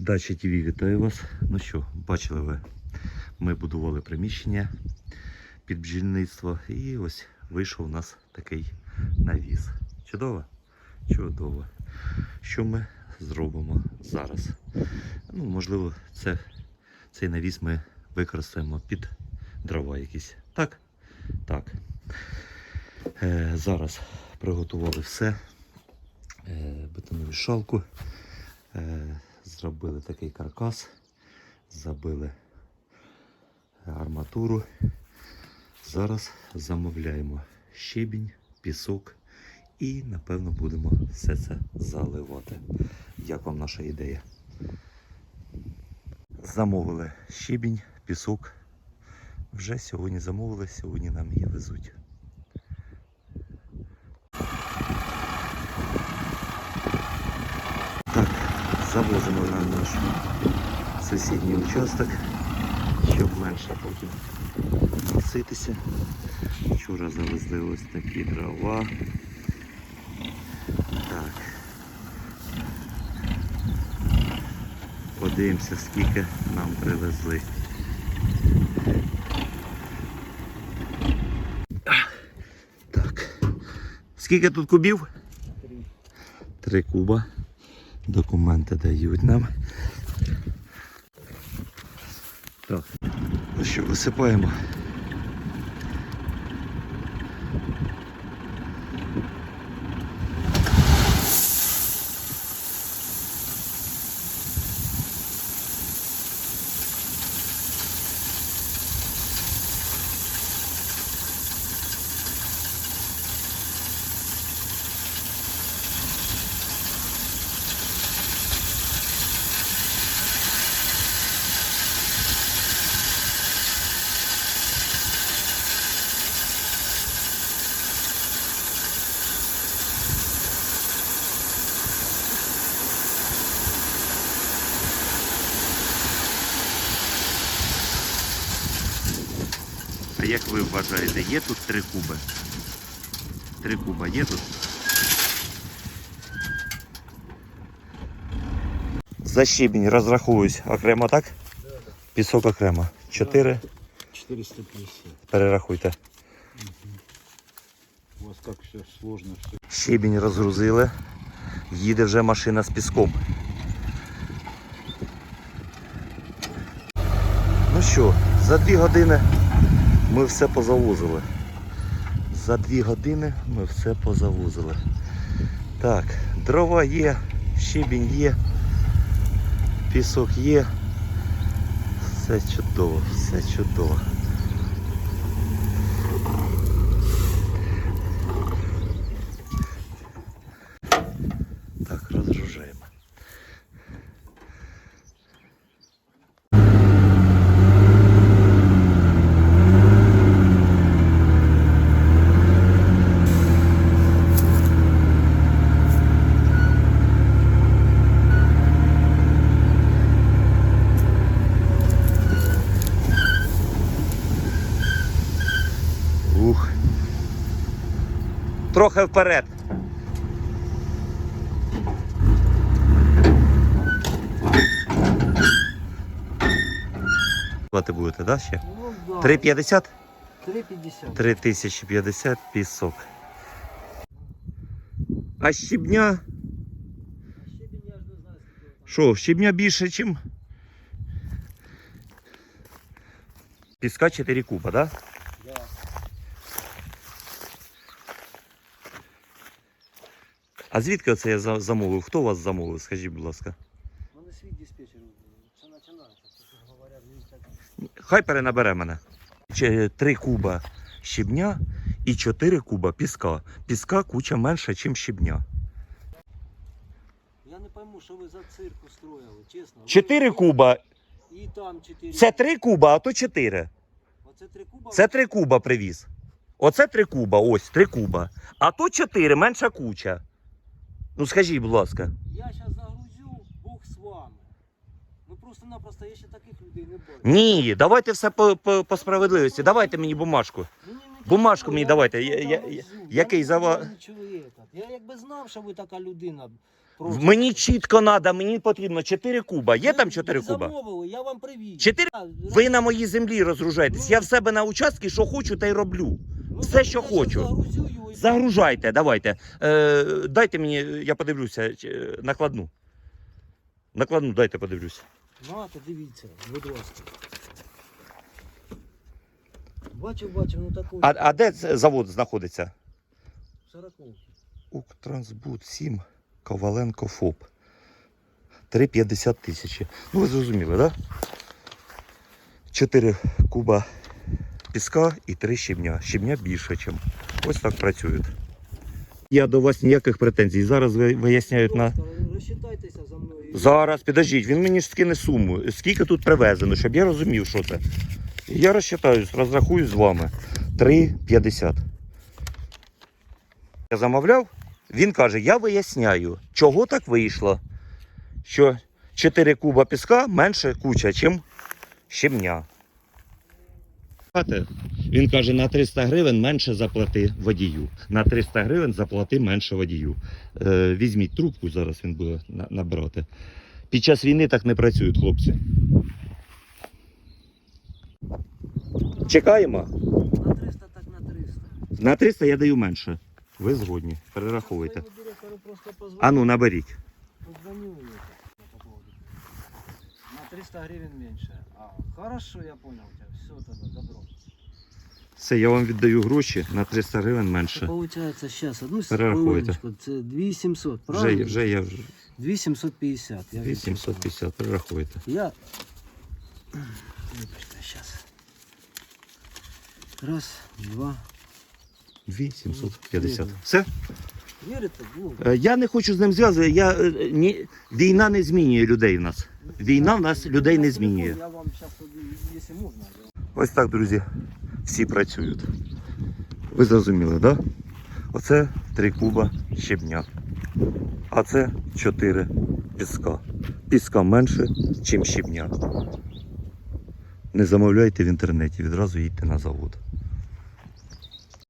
Дача ТВ вітаю вас. Ну що, бачили ви, ми будували приміщення під бджільництво і ось вийшов у нас такий навіс. Чудово? Чудово. Що ми зробимо зараз? Ну, можливо, це, цей навіс ми використаємо під дрова якісь. Так? Так. Е, зараз приготували все. Е, бетонову шалку. Е, зробили такий каркас, забили арматуру. Зараз замовляємо щебінь, пісок і напевно будемо все це заливати. Як вам наша ідея? Замовили щебінь, пісок. Вже сьогодні замовили, сьогодні нам її везуть. Так, завозимо на наш сусідній участок, щоб менше потім носитися. Вчора завезли ось такі дрова. Так. Подивимося, скільки нам привезли. Так. Скільки тут кубів? Три куба. Документи дають нам. Так. Ну що, висипаємо. Як ви вважаєте, є тут три куби? Три куба є тут? За щебінь розраховуюсь окремо, так? Пісок окремо. Чотири. 450. Перерахуйте. У вас как все сложно, все. Щебінь розгрузили. Їде вже машина з піском. Ну що, за дві години ми все позавозили. За дві години ми все позавозили. Так, дрова є, щебінь є, пісок є. Все чудово, все чудово. Так, розгружаємо. Трохи вперед. Плати будете, да, ще? Ну да. 3,50? 350. 3050 пісок. А щебня? Щебінь я ж не знаю, скільки. Що, щебня більше, ніж? Піска 4 куба, да? Да. А звідки оце я замовив? Хто вас замовив? Скажіть, будь ласка. Мене свій диспетчер. Це починається. Хай перенабере мене. 3 куба щебня і 4 куба піска. Піска куча менша, ніж щебня. Я не пойму, що ви за цирк устроїли, чесно. Ви- 4 куба. І там 4. Це 3 куба, а то 4. Оце 3 куба? Це 3 куба привіз. Оце 3 куба, ось 3 куба. А то 4, менша куча. Ну скажіть, будь ласка. Я зараз загрузю, Бог з вами. Ну просто-напросто я ще таких людей не бачу. Ні, давайте все по, по, по справедливості. Давайте мені бумажку. Бумажку мені давайте. Я- я- який я знаю нічого этот. Я якби знав, що ви така людина, Просто. Мені чітко треба, мені потрібно 4 куба. Є Ви- там 4 ви куба? замовили, я вам привіз. Чотири? А, Ви на моїй землі розгружаєтесь. Ну. Я в себе на участку, що хочу, та й роблю. ну, все, що хочу. Загружайте, давайте. Е, дайте мені, я подивлюся, накладну. Накладну, дайте подивлюся. Нате, дивіться, будь ласка. Бачив, бачив, ну такий. А, а де завод знаходиться? Сороковки. Укртрансбуд 7, Коваленко ФОП. 3,50 тисячі. Ну, ви зрозуміли, так? Да? 4 куба піска і 3 щебня. Щебня більше, ніж. Ось так працюють. Я до вас ніяких претензій. Зараз ви виясняють на. Розчитайтеся за мною. Зараз, підождіть, він мені ж скине суму. Скільки тут привезено, щоб я розумів, що це. Я розчитаюсь, розрахую з вами. 3,50. Я замовляв, він каже: я виясняю, чого так вийшло, що 4 куба піска менше куча, чим щебня. Він каже, на 300 гривень менше заплати водію. На 300 гривень заплати менше водію. Е, візьміть трубку, зараз він буде на- набирати. Під час війни так не працюють хлопці. Чекаємо. На 300, так на 300. На 300 я даю менше. Ви згодні. Перераховуйте. Директору просто позвоню. Ну, наберіть. Позвоню ему по поводу. На 300 гривен меньше. А, хорошо, я понял тебя. Все тогда, добро. Все, я вам віддаю гроші на 300 гривень менше. Получается сейчас одну Перерахуйте. секундочку. Це 2700, Вже, правильно? вже я вже 2750. Я 850, перерахуйте. Я... Вибачте, сейчас. Раз, два. 850. Все? Вірите? Ну, Е, Я не хочу з ним зв'язувати. Я, е, ні, війна не змінює людей в нас. Війна в нас людей не змінює. Я вам Ось так, друзі, всі працюють. Ви зрозуміли, так? Да? Оце три куба щебня. А це чотири піска. Піска менше, ніж щебня. Не замовляйте в інтернеті, відразу їдьте на завод.